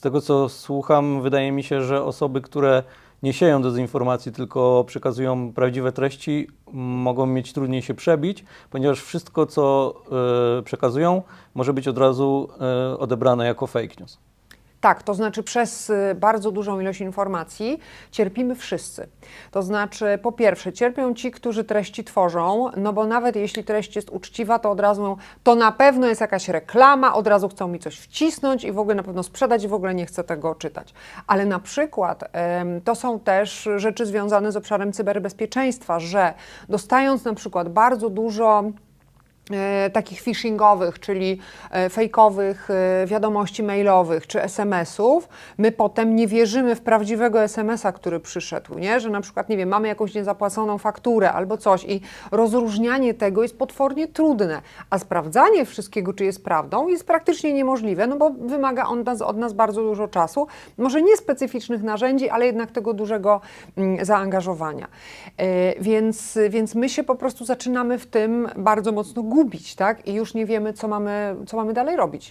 Z tego co słucham, wydaje mi się, że osoby, które nie sieją dezinformacji, tylko przekazują prawdziwe treści, mogą mieć trudniej się przebić, ponieważ wszystko, co e, przekazują, może być od razu e, odebrane jako fake news. Tak, to znaczy przez y, bardzo dużą ilość informacji cierpimy wszyscy. To znaczy, po pierwsze, cierpią ci, którzy treści tworzą, no bo nawet jeśli treść jest uczciwa, to od razu to na pewno jest jakaś reklama, od razu chcą mi coś wcisnąć i w ogóle na pewno sprzedać w ogóle nie chcę tego czytać. Ale na przykład to są też rzeczy związane z obszarem cyberbezpieczeństwa, że dostając na przykład bardzo dużo takich phishingowych, czyli e, fejkowych e, wiadomości mailowych czy SMS-ów, my potem nie wierzymy w prawdziwego SMS-a, który przyszedł, nie? że na przykład, nie wiem, mamy jakąś niezapłaconą fakturę albo coś i rozróżnianie tego jest potwornie trudne, a sprawdzanie wszystkiego, czy jest prawdą, jest praktycznie niemożliwe, no bo wymaga on od nas bardzo dużo czasu, może nie specyficznych narzędzi, ale jednak tego dużego mm, zaangażowania. E, Więc, więc my się po prostu zaczynamy w tym bardzo mocno gubić, tak? I już nie wiemy, co mamy, co mamy dalej robić.